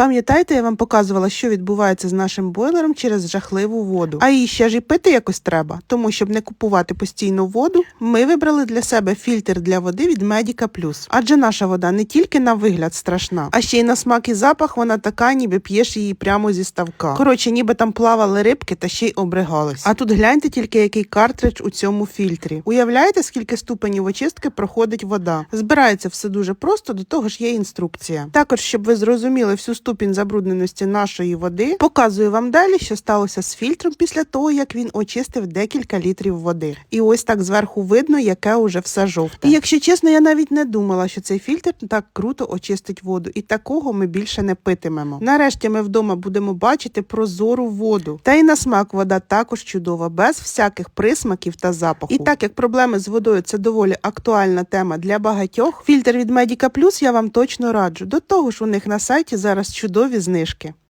Пам'ятаєте, я вам показувала, що відбувається з нашим бойлером через жахливу воду. А її ще ж і пити якось треба. Тому, щоб не купувати постійну воду, ми вибрали для себе фільтр для води від Medica Plus. Адже наша вода не тільки на вигляд страшна, а ще й на смак і запах вона така, ніби п'єш її прямо зі ставка. Коротше, ніби там плавали рибки та ще й обригались. А тут гляньте тільки, який картридж у цьому фільтрі. Уявляєте, скільки ступенів очистки проходить вода? Збирається все дуже просто, до того ж є інструкція. Також, щоб ви зрозуміли всю ступінь забрудненості нашої води, показую вам далі, що сталося з фільтром після того, як він очистив декілька літрів води. І ось так зверху видно, яке уже все жовте. І якщо чесно, я навіть не думала, що цей фільтр так круто очистить воду, і такого ми більше не питимемо. Нарешті ми вдома будемо бачити прозору воду. Та й на смак вода також чудова, без всяких присмаків та запаху. І так як проблеми з водою це доволі актуальна тема для багатьох, фільтр від Medica Plus я вам точно раджу. До того ж, у них на сайті зараз чудові знижки.